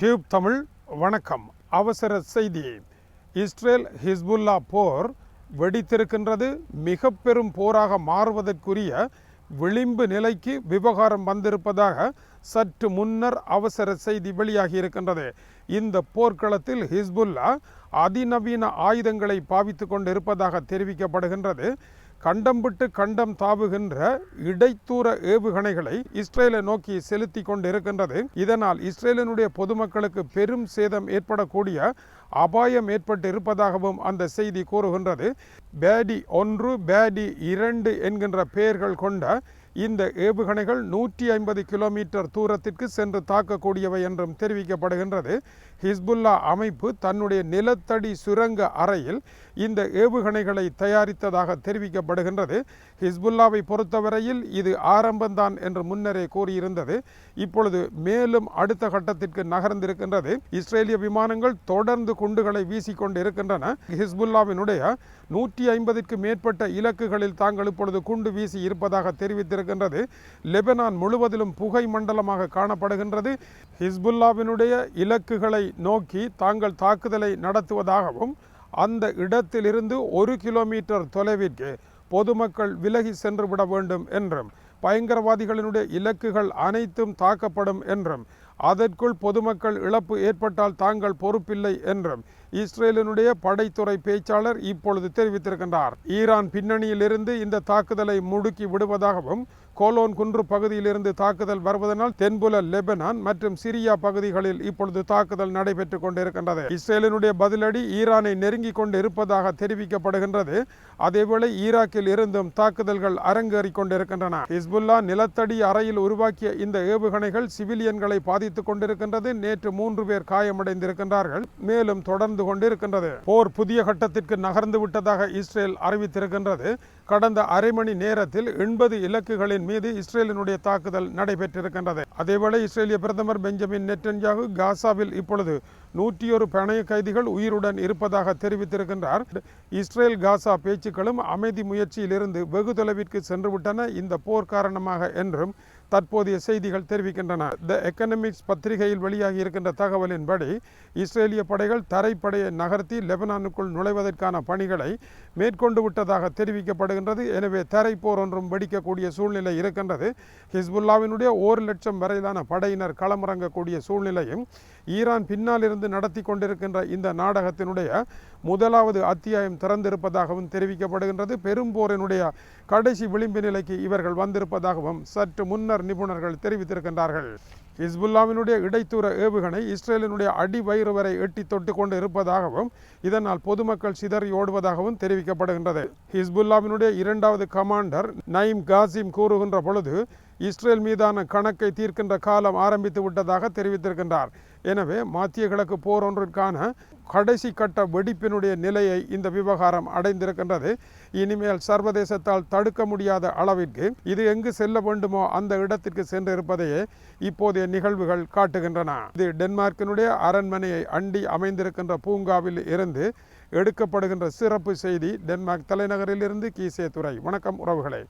Tube Tamil வணக்கம். அவசர செய்தி. இஸ்ரேல் ஹிஸ்புல்லா போர் வெடித்திருக்கின்றது. மிக பெரும் போராக மாறுவதற்குரிய விளிம்பு நிலைக்கு விவகாரம் வந்திருப்பதாக சற்று முன்னர் அவசர செய்தி வெளியாகி இருக்கின்றது. இந்த போர்க்களத்தில் ஹிஸ்புல்லா அதிநவீன ஆயுதங்களை பாவித்து கொண்டிருப்பதாக தெரிவிக்கப்படுகின்றது. கண்டம் விட்டு கண்டம் தாவுகின்ற இடைத்தூர ஏவுகணைகளை இஸ்ரேலை நோக்கி செலுத்தி கொண்டிருக்கின்றது. இதனால் இஸ்ரேலினுடைய பொதுமக்களுக்கு பெரும் சேதம் ஏற்படக்கூடிய அபாயம் ஏற்பட்டு இருப்பதாகவும் அந்த செய்தி கூறுகின்றது. பேடி ஒன்று பேடி இரண்டு என்கின்ற பெயர்கள் கொண்ட இந்த ஏவுகணைகள் நூற்றி ஐம்பது கிலோமீட்டர் தூரத்திற்கு சென்று தாக்கக்கூடியவை என்றும் தெரிவிக்கப்படுகின்றது. ஹிஸ்புல்லா அமைப்பு தன்னுடைய நிலத்தடி சுரங்க அறையில் இந்த ஏவுகணைகளை தயாரித்ததாக தெரிவிக்கப்படுகின்றது. ஹிஸ்புல்லாவை பொறுத்தவரையில் இது ஆரம்பம்தான் என்று முன்னரே கூறியிருந்தது. இப்பொழுது மேலும் அடுத்த கட்டத்திற்கு நகர்ந்திருக்கின்றது. இஸ்ரேலிய விமானங்கள் தொடர்ந்து குண்டுகளை வீசிக்கொண்டு இருக்கின்றன ஹிஸ்புல்லாவினுடைய நூற்றி ஐம்பதுக்கு மேற்பட்ட இலக்குகளில் தாங்கள் இப்பொழுது குண்டு வீசி இருப்பதாக காணப்படுகின்றது. லெபனான் முழுவதிலும் புகை மண்டலமாக காணப்படுகின்றது. ஹிஸ்புல்லாவினுடைய இலக்குகளை நோக்கி தாங்கள் தாக்குதலை நடத்துவதாகவும் அந்த இடத்திலிருந்து ஒரு கிலோமீட்டர் தொலைவிற்கு பொதுமக்கள் விலகி சென்று விட வேண்டும் என்றும் பயங்கரவாதிகளினுடைய இலக்குகள் அனைத்தும் தாக்கப்படும் என்றும் அதற்குள் பொதுமக்கள் இழப்பு ஏற்பட்டால் தாங்கள் பொறுப்பில்லை என்றும் இஸ்ரேலினுடைய படைத்துறை பேச்சாளர் இப்பொழுது தெரிவித்திருக்கின்றார். ஈரான் பின்னணியிலிருந்து இந்த தாக்குதலை முடுக்கி விடுவதாகவும் கோலோன் குன்று பகுதியிலிருந்து தாக்குதல் வருவதனால் தென்புல லெபனான் மற்றும் சிரியா பகுதிகளில் இப்பொழுது தாக்குதல் நடைபெற்றுக் கொண்டிருக்கின்றது. இஸ்ரேலினுடைய பதிலடி ஈரானை நெருங்கிக் கொண்டு இருப்பதாக தெரிவிக்கப்படுகின்றது. அதேவேளை ஈராக்கில் இருந்தும் தாக்குதல்கள் அரங்கேறிக் கொண்டிருக்கின்றன. ஹிஸ்புல்லா நிலத்தடி அறையில் உருவாக்கிய இந்த ஏவுகணைகள் சிவிலியன்களை பாதித்துக் கொண்டிருக்கின்றது. நேற்று மூன்று பேர் காயமடைந்திருக்கின்றார்கள். மேலும் தொடர்ந்து கொண்டிருக்கின்றது. போர் புதிய கட்டத்திற்கு நகர்ந்து விட்டதாக இஸ்ரேல் அறிவித்திருக்கின்றது. கடந்த அரை மணி நேரத்தில் எண்பது இலக்குகளின் மீது இஸ்ரேலினுடைய தாக்குதல் நடைபெற்றிருக்கின்றது. அதேவேளை இஸ்ரேலிய பிரதமர் பெஞ்சமின் நெட்டன்யாகு காசாவில் இப்பொழுது நூற்றி ஒரு பணைய கைதிகள் உயிருடன் இருப்பதாக தெரிவித்திருக்கின்றார். இஸ்ரேல் காசா பேச்சுக்களும் அமைதி முயற்சியிலிருந்து வெகு தொலைவிற்கு சென்றுவிட்டன இந்த போர் காரணமாக என்றும் தற்போதைய செய்திகள் தெரிவிக்கின்றன. த எக்கனமிக்ஸ் பத்திரிகையில் வெளியாகி இருக்கின்ற தகவலின்படி இஸ்ரேலிய படைகள் தரைப்படையை நகர்த்தி லெபனானுக்குள் நுழைவதற்கான பணிகளை மேற்கொண்டு விட்டதாக தெரிவிக்கப்படுகின்றது. எனவே தரைப்போர் ஒன்றும் வெடிக்கக்கூடிய சூழ்நிலை இருக்கின்றது. ஹிஸ்புல்லாவினுடைய ஒரு லட்சம் வரையிலான படையினர் களமிறங்கக்கூடிய சூழ்நிலையும் ஈரான் பின்னால் இருந்து நடத்தி கொண்டிருக்கின்ற இந்த நாடகத்தினுடைய முதலாவது அத்தியாயம் திறந்திருப்பதாகவும் தெரிவிக்கப்படுகின்றது. பெரும்போரினுடைய கடைசி விளிம்பு நிலைக்கு இவர்கள் வந்திருப்பதாகவும் சற்று முன்னர் நிபுணர்கள் தெரிவித்திருக்கின்றார்கள். ஹிஸ்புல்லாவினுடைய இடைத்தூர ஏவுகணை இஸ்ரேலினுடைய அடி வயிறு வரை எட்டி தொட்டு கொண்டு இருப்பதாகவும் இதனால் பொதுமக்கள் சிதறி ஓடுவதாகவும் தெரிவிக்கப்படுகின்றது. ஹிஸ்புல்லாவினுடைய இரண்டாவது கமாண்டர் நயீம் காசிம் கூறுகின்ற பொழுது இஸ்ரேல் மீதான கணக்கை தீர்க்கின்ற காலம் ஆரம்பித்து விட்டதாக தெரிவித்திருக்கின்றார். எனவே மத்திய கிழக்கு போர் ஒன்றிற்கான கடைசி கட்ட வெடிப்பினுடைய நிலையை இந்த விவகாரம் அடைந்திருக்கின்றது. இனிமேல் சர்வதேசத்தால் தடுக்க முடியாத அளவிற்கு இது எங்கு செல்ல வேண்டுமோ அந்த இடத்திற்கு சென்றிருப்பதையே இப்போதைய நிகழ்வுகள் காட்டுகின்றன. இது டென்மார்க்கினுடைய அரண்மனையை அண்டி அமைந்திருக்கின்ற பூங்காவில் இருந்து எடுக்கப்படுகின்ற சிறப்பு செய்தி டென்மார்க் தலைநகரிலிருந்து கீசே துறை வணக்கம் உறவுகளே.